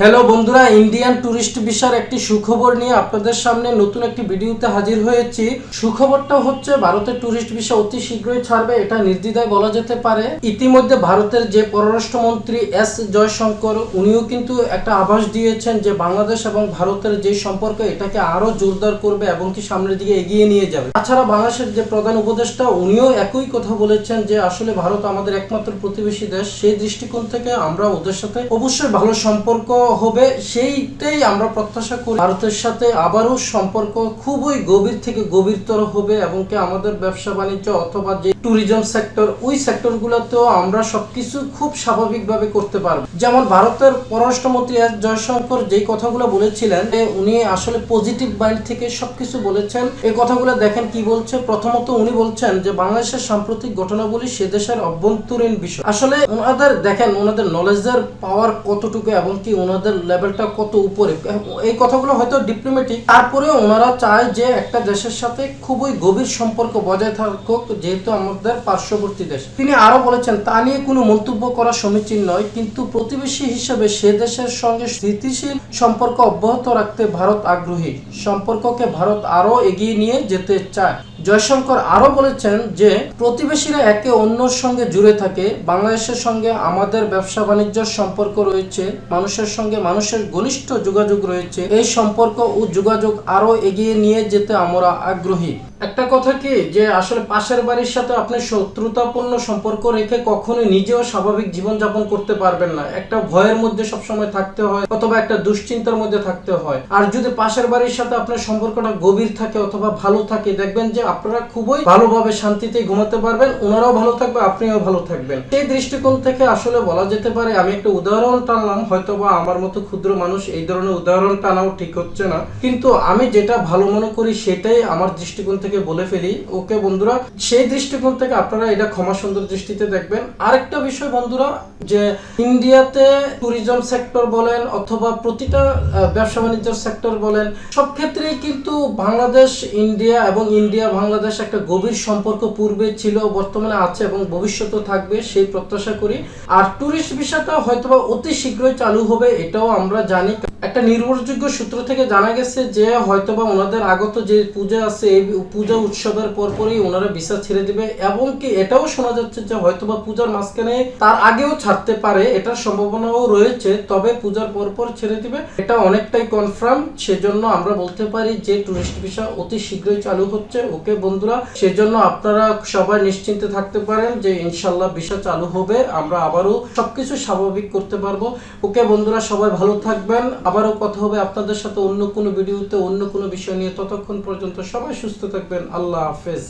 Hello বন্ধুরা, Indian tourist ভিসার একটি সুখবর নিয়ে আপনাদের সামনে নতুন একটি ভিডিওতে হাজির হয়েছি। সুখবরটা হচ্ছে ভারতের ট্যুরিস্ট ভিসা অতি শীঘ্রই ছাড়বে, এটা নির্দ্বিধায় বলা যেতে পারে। ইতিমধ্যে ভারতের যে পররাষ্ট্রমন্ত্রী এস জয়শঙ্কর, উনিও কিন্তু একটা আভাস দিয়েছেন যে বাংলাদেশ এবং ভারতের যে সম্পর্ক, এটাকে আরও জোরদার করবে এবং কি সামনের দিকে এগিয়ে নিয়ে যাবে। তাছাড়া বাংলাদেশের যে প্রধান উপদেষ্টা, উনিও একই কথা বলেছেন যে আসলে ভারত আমাদের একমাত্র প্রতিবেশী দেশ। সেই দৃষ্টিকোণ থেকে আমরা ওদের সাথে অবশ্যই ভালো সম্পর্ক হবে, সেইটাই আমরা প্রত্যাশা করি। ভারতের সাথে আবারও সম্পর্ক খুবই গভীর থেকে গভীরতর হবে এবং কি আমাদের ব্যবসা বাণিজ্য অথবা যে ট্যুরিজম সেক্টর ওই সেক্টরগুলোতেও আমরা সবকিছু খুব স্বাভাবিকভাবে করতে পারব। যেমন ভারতের পররাষ্ট্রমন্ত্রী এস জয়শঙ্কর যেই কথাগুলো বলেছিলেন যে উনি আসলে পজিটিভ মাইন্ড থেকে সবকিছু বলেছেন। এই কথাগুলো দেখেন কি বলছে? প্রথমত উনি বলছেন যে, বাংলাদেশের সাম্প্রতিক ঘটনাবলী সে দেশের অভ্যন্তরীণ বিষয়। আসলে ওনাদের, দেখেন, ওনাদের নলেজের পাওয়ার কতটুকু এবং কি ওনাদের লেভেলটা কত উপরে? এই কথাগুলো হয়তো ডিপ্লোম্যাটিক তারপরে ওনারা চায় যে একটা দেশের সাথে খুবই গভীর সম্পর্ক বজায় থাকুক, যেহেতু আমাদের পার্শ্ববর্তী দেশ। তিনি আরও বলেছেন, তা নিয়ে কোনো মন্তব্য করা সমীচীন নয়, কিন্তু প্রতিবেশী হিসেবে সে দেশের সঙ্গে স্থিতিশীল সম্পর্ক অব্যাহত রাখতে ভারত আগ্রহী। সম্পর্ককে ভারত আরও এগিয়ে নিয়ে যেতে চায়। জয়শঙ্কর আরও বলেছেন যে, প্রতিবেশীরা একে অন্যর সঙ্গে জুড়ে থাকে, বাংলাদেশের সঙ্গে আমাদের ব্যবসা বাণিজ্যের সম্পর্ক রয়েছে, মানুষের সঙ্গে মানুষের ঘনিষ্ঠ যোগাযোগ রয়েছে, এই সম্পর্ক ও যোগাযোগ আরও এগিয়ে নিয়ে যেতে আমরা আগ্রহী। একটা কথা কি, যে আসলে পাশের বাড়ির সাথে আপনি শত্রুতাপূর্ণ সম্পর্ক রেখে কখনোই নিজেও স্বাভাবিক জীবন যাপন করতে পারবেন না। একটা ভয়ের মধ্যে সবসময় থাকতে হয়, অথবা একটা দুশ্চিন্তার মধ্যে থাকতে হয়। আর যদি পাশের বাড়ির সাথে আপনার সম্পর্কটা গভীর থাকে অথবা ভালো থাকে, দেখবেন যে আপনারা খুবই ভালোভাবে শান্তিতে ঘুমাতে পারবেন, ওনারাও ভালো থাকবে, আপনিও ভালো থাকবেন। সেই দৃষ্টিকোণ থেকে আসলে বলা যেতে পারে, আমি একটা উদাহরণ টানলাম, হয়তোবা আমার মতো ক্ষুদ্র মানুষ এই ধরনের উদাহরণ টানাও ঠিক হচ্ছে না, কিন্তু আমি যেটা ভালো মনে করি সেটাই আমার দৃষ্টিকোণ থেকে বলে ফেলি। ওকে বন্ধুরা, সেই দৃষ্টিকোণ থেকে আপনারা এটা ক্ষমা সুন্দর দৃষ্টিতে দেখবেন। আরেকটা বিষয় বন্ধুরা, যে ইন্ডিয়াতে ট্যুরিজম সেক্টর বলেন অথবা প্রতিটা ব্যবসা বাণিজ্য সেক্টর বলেন, সব ক্ষেত্রেই কিন্তু বাংলাদেশ, ইন্ডিয়া এবং ইন্ডিয়া বাংলাদেশ একটা গভীর সম্পর্ক পূর্বে ছিল, বর্তমানে আছে এবং ভবিষ্যতেও থাকবে, সেই প্রত্যাশা করি। আর টুরিস্ট ভিসাটা হয়তোবা অতি শীঘ্রই চালু হবে, এটাও আমরা জানি। একটা নির্ভরযোগ্য সূত্র থেকে জানা গেছে যে হয়তোবা ওনাদের আগত যে পূজা আছে, এই পূজা উৎসবের পরপরই ওনারা ভিসা ছেড়ে দিবে এবং কি এটাও শোনা যাচ্ছে যে হয়তোবা পূজার মাঝখানে তার আগেও ছাড়তে পারে, এটার সম্ভাবনাও রয়েছে, তবে পূজার পরপর ছেড়ে দিবে। এটা অনেকটাই কনফার্ম সেজন্য আমরা বলতে পারি যে টুরিস্ট ভিসা অতি শীঘ্রই চালু হচ্ছে। ওকে বন্ধুরা, সেজন্য আপনারা সবাই নিশ্চিন্তে থাকতে পারেন যে ইনশাল্লাহ ভিসা চালু হবে। আমরা আবারও সবকিছু স্বাভাবিক করতে পারব। ওকে বন্ধুরা, সবাই ভালো থাকবেন। আবারও কথা হবে আপনাদের সাথে অন্য কোনো ভিডিওতে, অন্য কোনো বিষয় নিয়ে। ততক্ষণ পর্যন্ত সবাই সুস্থ থাকবেন। আল্লাহ হাফেজ।